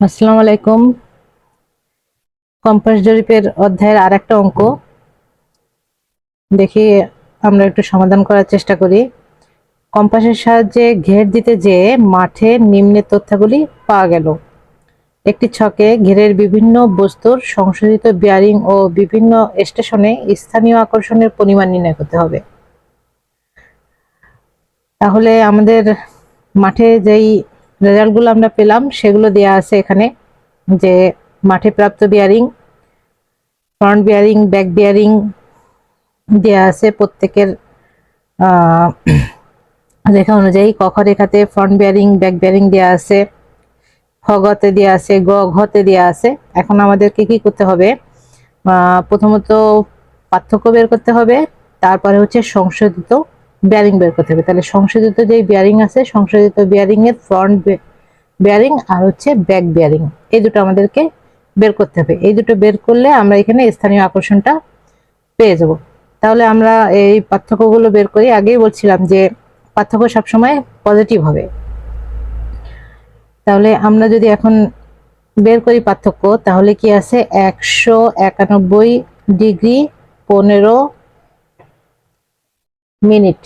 আসসালামু আলাইকুম কম্পাস জরিপের অধ্যায়ের আর একটা অঙ্ক। দেখি আমরা একটু সমাধান করার চেষ্টা করি। কম্পাসের সাহায্যে ঘের দিতে যেয়ে মাঠে নিম্নের তথ্যগুলি পাওয়া গেল। একটি ছকে ঘেরের বিভিন্ন বস্তুর সংশোধিত বিয়ারিং ও বিভিন্ন স্টেশনে স্থানীয় আকর্ষণের পরিমাণ নির্ণয় করতে হবে। তাহলে আমাদের মাঠে যেই রেজাল্টগুলো আমরা পেলাম, সেগুলো দেয়া আছে এখানে, যে মাঠে প্রাপ্ত bearing front bearing back bearing দেয়া আছে প্রত্যেকের রেখা অনুযায়ী কখ রেখাতে ফ্রন্ট বিয়ারিং ব্যাক বিয়ারিং দেওয়া আছে, খ গতে দেয়া আছে, গ ঘতে দেয়া আছে। এখন আমাদেরকে কি করতে হবে? প্রথমত পার্থক্য বের করতে হবে, তারপরে হচ্ছে সংশোধিত বিয়ারিং বের করতে হবে। তাহলে সংশোধিত যে বিয়ারিং আছে, সংশোধিত বিয়ারিং এর ফ্রন্ট বিয়ারিং আর হচ্ছে ব্যাক বিয়ারিং এই দুটো আমাদেরকে বের করতে হবে। এই দুটো বের করলে আমরা এখানে স্থানীয় আকর্ষণটা পেয়ে যাব। তাহলে আমরা এই পার্থক্যগুলো বের করি। আগেই বলছিলাম যে পার্থক্য সবসময় পজিটিভ হবে। তাহলে আমরা যদি এখন বের করি পার্থক্য, তাহলে কি আছে? একশো একানব্বই ডিগ্রি পনেরো মিনিট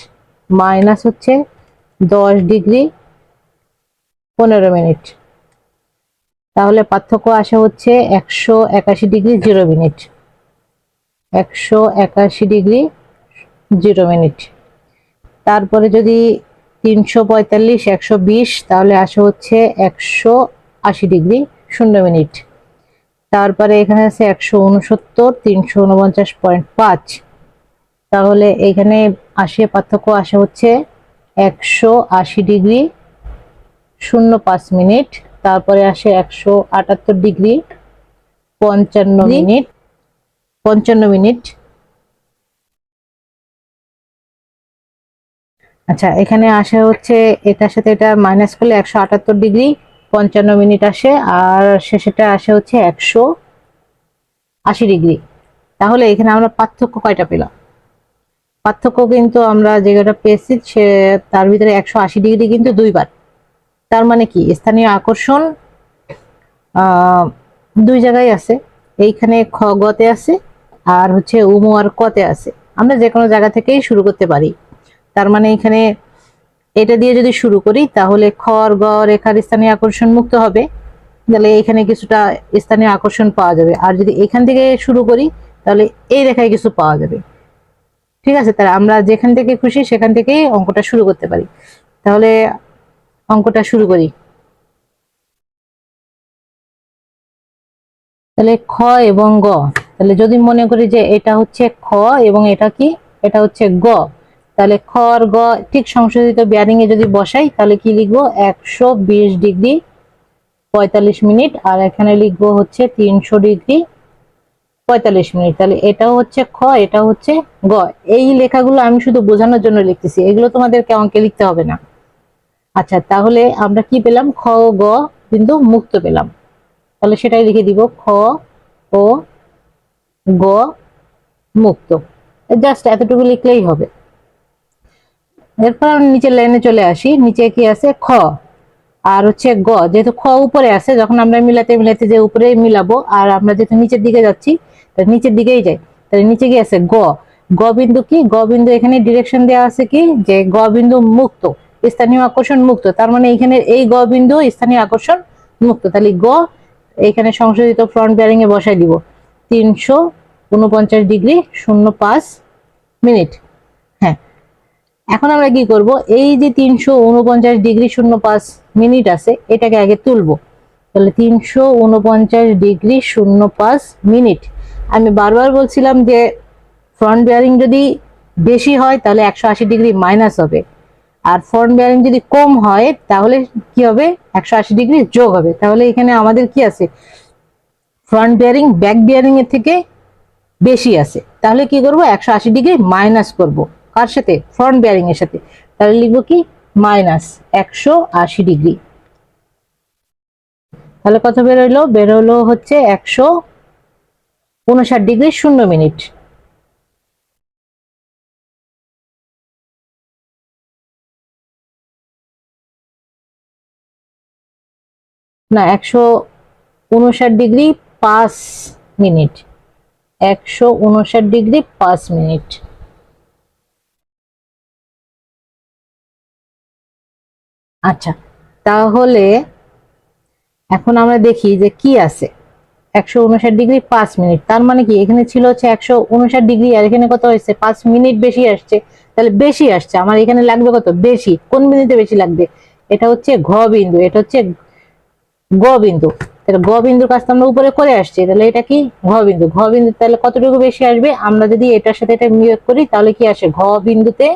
মাইনাস হচ্ছে দশ ডিগ্রি পনেরো মিনিট। তাহলে পার্থক্য আসে হচ্ছে একশো একাশি ডিগ্রি জিরো মিনিট। একশো একাশি ডিগ্রি জিরো মিনিট। তারপরে যদি তিনশো পঁয়তাল্লিশ, একশো বিশ, তাহলে আসে হচ্ছে একশো আশি ডিগ্রি শূন্য মিনিট। তারপরে এখানে আছে একশো উনসত্তর, তিনশো উনপঞ্চাশ পয়েন্ট পাঁচ। তাহলে এখানে আশি পার্থক্য আসে হচ্ছে একশো আশি ডিগ্রি শূন্য পাঁচ মিনিট তারপরে আসে একশো আটাত্তর ডিগ্রি পঞ্চান্ন মিনিট পঞ্চান্ন মিনিট। আচ্ছা এখানে আসে হচ্ছে এটার সাথে এটা মাইনাস করলে একশো আটাত্তর ডিগ্রি পঞ্চান্ন মিনিট আসে আর শেষেটা আসে হচ্ছে একশো আশি ডিগ্রি। তাহলে এখানে আমরা পার্থক্য কয়টা পেলাম? পার্থক্য কিন্তু আমরা যেটা পেয়েছি, সে তার ভিতরে একশো আশি ডিগ্রি কিন্তু দুইবার। তার মানে কি? স্থানীয় আকর্ষণ দুই জায়গায় আছে। এইখানে খ গতে আছে আর হচ্ছে উমু আর কতে আছে। আমরা যে কোনো জায়গা থেকেই শুরু করতে পারি। তার মানে এখানে এটা দিয়ে যদি শুরু করি, তাহলে খর গ রেখার স্থানীয় আকর্ষণ মুক্ত হবে। তাহলে এখানে কিছুটা স্থানীয় আকর্ষণ পাওয়া যাবে। আর যদি এখান থেকে শুরু করি, তাহলে এই রেখায় কিছু পাওয়া যাবে। ঠিক আছে, তাহলে আমরা যেখান থেকে খুশি সেখান থেকেই অঙ্কটা শুরু করতে পারি। তাহলে অঙ্কটা শুরু করি। তাহলে খ এবং গ, তাহলে যদি মনে করি যে এটা হচ্ছে খ এবং এটা কি? এটা হচ্ছে গ, তাহলে খ আর গ ঠিক সংশোধিত বিয়ারিং এ যদি বসাই, তাহলে কি লিখব? একশো বিশ ডিগ্রি পঁয়তাল্লিশ মিনিট, আর এখানে লিখব হচ্ছে তিনশো ডিগ্রি পঁয়তাল্লিশ মিনিট। তাহলে এটাও হচ্ছে খ, এটা হচ্ছে গ। এই লেখাগুলো আমি শুধু বোঝানোর জন্য লিখতেছি। এগুলো তোমাদেরকে অঙ্কে লিখতে হবে না। আচ্ছা তাহলে আমরা কি পেলাম? খ ও গ কিন্তু মুক্ত পেলাম। তাহলে সেটাই লিখে দিব। খ ও গ মুক্ত। জাস্ট এতটুকু লিখলেই হবে। এরপর আমরা নিচের লাইনে চলে আসি। নিচে কি আছে? খ। আর হচ্ছে গ। যেহেতু খ উপরে আছে, যখন আমরা মিলাতে মিলাতে যে উপরে মিলাবো, আর আমরা যেহেতু নিচের দিকে যাচ্ছি তাহলে নিচের দিকেই যাই। তাহলে নিচে কি আছে গ। গ বিন্দু কি? গ বিন্দু এখানে ডিরেকশন দেওয়া আছে কি? যে গ বিন্দু মুক্ত, স্থানীয় আকর্ষণ মুক্ত। তার মানে এখানে এই গ বিন্দু স্থানীয় আকর্ষণ মুক্ত। তাহলে গ এখানে সংশোধিত ফ্রন্ট বিয়ারিং এ বসাই দিব। তিনশো উনপঞ্চাশ ডিগ্রি শূন্য পাঁচ মিনিট। হ্যাঁ। এখন আমরা কি করব? এই যে তিনশো উনপঞ্চাশ ডিগ্রি শূন্য পাঁচ মিনিট আছে, এটাকে আগে তুলবো। তাহলে তিনশো উনপঞ্চাশ ডিগ্রি শূন্য পাঁচ মিনিট। আমি বারবার বলছিলাম যে ফ্রন্ট বেয়ারিং যদি বেশি হয়, তাহলে একশো আশি ডিগ্রি মাইনাস হবে। আর ফ্রন্ট বেয়ারিং যদি কম হয়, তাহলে কি হবে? একশো আশি ডিগ্রি যোগ হবে। তাহলে এখানে আমাদের কি আছে? ফ্রন্ট বেয়ারিং ব্যাক বিয়ারিং এর থেকে বেশি আছে। তাহলে কি করব? একশো আশি ডিগ্রি মাইনাস করব। কার সাথে? ফ্রন্ট বিয়ারিং এর সাথে। তাহলে লিখব কি? মাইনাস একশো আশি ডিগ্রি। তাহলে কত বেরোলো? বেরোলো হচ্ছে একশো উনষাট ডিগ্রি শূন্য মিনিট। না, একশো উনষাট ডিগ্রি পাঁচ মিনিট। একশো উনষাট ডিগ্রি পাঁচ মিনিট। আচ্ছা তাহলে এখন আমরা দেখি যে কি আছে। একশো উনষাট ডিগ্রি পাঁচ মিনিট। তার মানে কি? এখানে ছিল হচ্ছে একশো উনষাট ডিগ্রি আর এখানে কত হয়েছে? পাঁচ মিনিট বেশি আসছে। তাহলে বেশি আসছে। আমার এখানে লাগবে কত? বেশি। কোন বিন্দুতে বেশি লাগবে? এটা হচ্ছে ঘ বিন্দু। এটা হচ্ছে গ বিন্দু। তাহলে গ বিন্দুর কাজটা আমরা উপরে করে আসছি। তাহলে এটা কি? ঘ বিন্দু। ঘ বিন্দু তাহলে কতটুকু বেশি আসবে? আমরা যদি এটার সাথে এটা বিয়োগ করি, তাহলে কি আসে? ঘ বিন্দুতে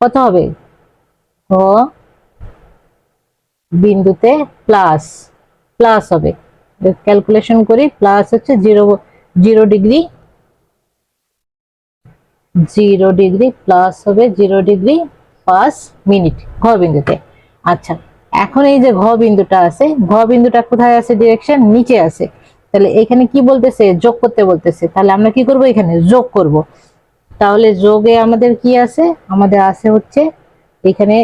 কত হবে? ঘ বিন্দুতে প্লাস প্লাস হবে। ক্যালকুলেশন করি প্লাস হচ্ছে zero zero degree zero degree plus হবে জিরো ডিগ্রি পাঁচ মিনিট ঘ বিন্দুতে। আচ্ছা এখন এই যে ঘ বিন্দুটা আছে, ঘ বিন্দুটা কোথায় আছে ডিরেকশন নিচে আছে। তাহলে এখানে কি বলতেছে? যোগ করতে বলতেছে। তাহলে আমরা কি করব এখানে? যোগ করব। তাহলে যোগে আমাদের কি আছে? আমাদের আছে হচ্ছে এখানে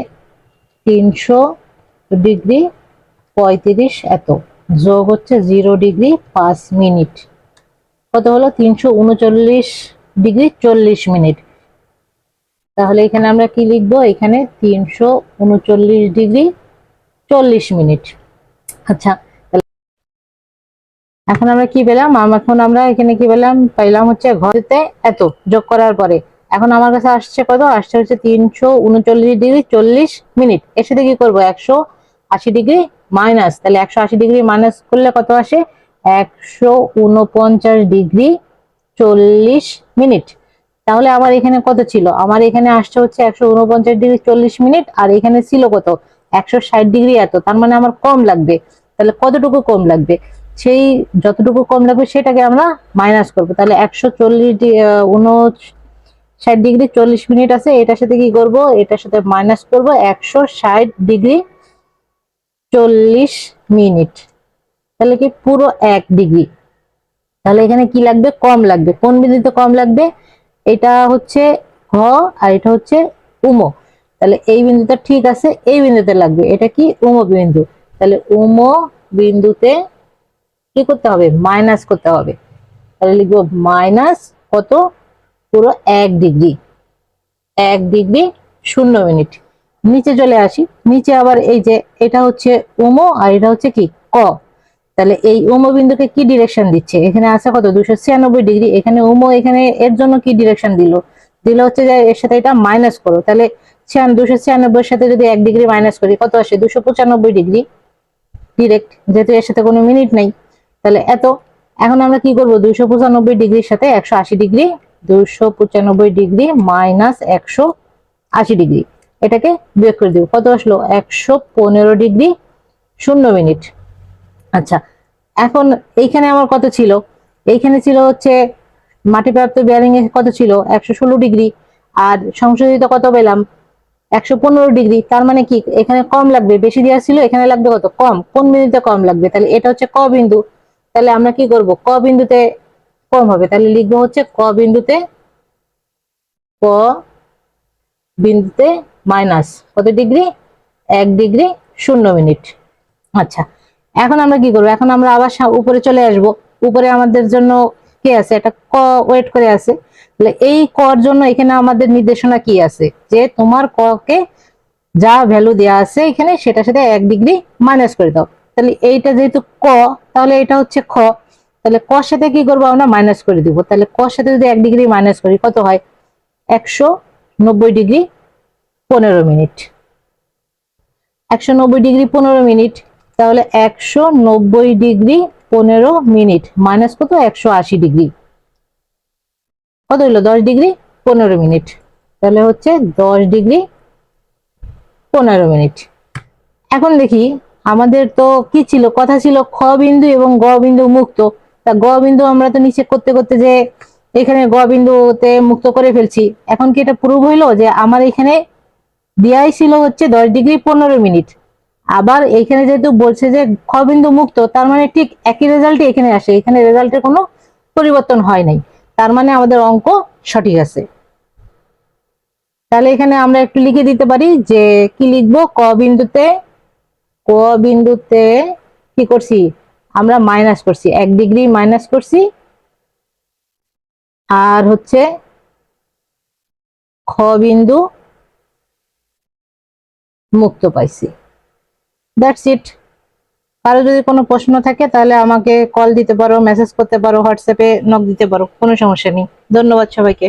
তিনশো ডিগ্রি পঁয়ত্রিশ এত। যোগ হচ্ছে জিরো ডিগ্রি পাঁচ মিনিট। কত হলো? তিনশো উনচল্লিশ ডিগ্রি চল্লিশ মিনিট। তাহলে এখানে আমরা কি লিখব? এখানে তিনশো উনচল্লিশ ডিগ্রি চল্লিশ মিনিট। আচ্ছা এখন আমরা কি পেলাম? এখন আমরা এখানে কি পেলাম? পাইলাম হচ্ছে ঘরেতে এত যোগ করার পরে। এখন আমার কাছে আসছে কত? আসছে হচ্ছে তিনশো উনচল্লিশ ডিগ্রি চল্লিশ মিনিট। এর সাথে কি করব? একশো আশি ডিগ্রি মাইনাস, তাহলে একশো আশি ডিগ্রি মাইনাস করলে কত আসে? একশো উনপঞ্চাশ ডিগ্রি চল্লিশ মিনিট। তাহলে আমার এখানে কত ছিল? আমার এখানে আসছে হচ্ছে একশো উনপঞ্চাশ ডিগ্রি চল্লিশ মিনিট, আর এখানে ছিল কত? একশো ষাট ডিগ্রি এত। তার মানে আমার কম লাগবে। তাহলে কতটুকু কম লাগবে? সেই যতটুকু কম লাগবে সেটাকে আমরা মাইনাস করব। তাহলে একশো চল্লিশ ষাট ডিগ্রি চল্লিশ মিনিট আছে। এটার সাথে কি করব? এটার সাথে মাইনাস করব একশো ষাট ডিগ্রি চল্লিশ মিনিট। তাহলে কি পুরো এক ডিগ্রি। তাহলে এখানে কি লাগবে? কম লাগবে। কোন বিন্দুতে কম লাগবে? এটা হচ্ছে ঘ আর এটা হচ্ছে উমো। তাহলে এই বিন্দুটা ঠিক আছে, এই বিন্দুতে লাগবে। এটা কি? উমো বিন্দু। তাহলে উমো বিন্দুতে কি করতে হবে? মাইনাস করতে হবে। তাহলে লিখব মাইনাস কত? পুরো এক ডিগ্রি। এক ডিগ্রি শূন্য মিনিট। নিচে চলে আসি। নিচে আবার এই যে এটা হচ্ছে উমো আর এটা হচ্ছে কি? ক। তাহলে এই উমো বিন্দুকে কি ডিরেকশন দিচ্ছে? এখানে আছে কত? দুশো ছিয়ানব্বই ডিগ্রি। এখানে উমো এখানে এর জন্য কি ডিরেকশন দিল? দিল হচ্ছে যে এর সাথে এটা মাইনাস করো। তাহলে দুশো ছিয়ানব্বই এর সাথে যদি এক ডিগ্রি মাইনাস করি, কত আসে? দুশো পঁচানব্বই ডিগ্রি। ডিরেক্ট যেহেতু এর সাথে কোনো মিনিট নেই। তাহলে এত। এখন আমরা কি করব? দুইশো পঁচানব্বই ডিগ্রির সাথে একশো আশি ডিগ্রি দুইশো পঁচানব্বই ডিগ্রি মাইনাস একশো আশি ডিগ্রি। এটাকে বিয়োগ করে দিব। কত আসলো? একশো পনেরো ডিগ্রি শূন্য মিনিট। আচ্ছা এখন এইখানে আমার কত ছিল? এইখানে ছিল হচ্ছে মাটি প্রাপ্ত বিয়ারিং এ কত ছিল? একশো ষোলো ডিগ্রি। আর সংশোধিত কত পেলাম? একশো পনেরো ডিগ্রি। তার মানে কি? এখানে কম লাগবে। বেশি দেওয়া ছিল, এখানে লাগবে কত? কম। কোন বিন্দুতে কম লাগবে? তাহলে এটা হচ্ছে ক বিন্দু। তাহলে আমরা কি করব? ক বিন্দুতে কম হবে। তাহলে লিখব হচ্ছে ক বিন্দুতে ক বিন্দুতে মাইনাস কত ডিগ্রি? এক ডিগ্রি শূন্য মিনিট। আচ্ছা এখন আমরা কি করব? এখন আমরা আবার উপরে চলে আসব। উপরে আমাদের জন্য কি আছে? একটা ক ওয়েট করে আছে। তাহলে এই কর জন্য এখানে আমাদের নির্দেশনা কি আছে? যে তোমার ক কে যা ভ্যালু দেওয়া আছে এখানে সেটার সাথে এক ডিগ্রি মাইনাস করে দাও। তাহলে এইটা যেহেতু ক, তাহলে এটা হচ্ছে খ। তাহলে কর সাথে কি করব আমরা? মাইনাস করে দিব। তাহলে কর সাথে যদি এক ডিগ্রি মাইনাস করি, কত হয়? একশো নব্বই ডিগ্রি পনেরো মিনিট। একশো নব্বই ডিগ্রি পনেরো মিনিট, তাহলে একশো নব্বই ডিগ্রি পনেরো মিনিট, মাইনাস কত? একশো আশি ডিগ্রি। কত হইল দশ ডিগ্রি পনেরো মিনিট। তাহলে হচ্ছে দশ ডিগ্রি পনেরো মিনিট। এখন দেখি আমাদের তো কি ছিল? কথা ছিল খ বিন্দু এবং গ বিন্দু মুক্ত। তা গ বিন্দু আমরা তো নিচে করতে করতে যে এখানে গ বিন্দুতে মুক্ত করে ফেলছি। এখন কি এটা প্রুভ হইল যে আমার এখানে দেয়াই ছিল হচ্ছে দশ ডিগ্রি পনেরো মিনিট। আবার এখানে যেহেতু বলছে যে খ বিন্দু মুক্ত, তার মানে ঠিক একই রেজাল্টই এখানে আসে। এখানে রেজাল্টের কোনো পরিবর্তন হয় নাই। তার মানে আমাদের অঙ্ক সঠিক আছে। তাহলে এখানে আমরা একটু লিখে দিতে পারি যে কি লিখব? ক বিন্দুতে ক বিন্দুতে কি করছি? আমরা মাইনাস করছি। এক ডিগ্রি মাইনাস করছি। আর হচ্ছে খ বিন্দু মুক্ত পাইছি। দ্যাটস ইট কারও যদি কোনো প্রশ্ন থাকে, তাহলে আমাকে কল দিতে পারো মেসেজ করতে পারো হোয়াটসঅ্যাপে নক দিতে পারো, কোনো সমস্যা নেই। ধন্যবাদ সবাইকে।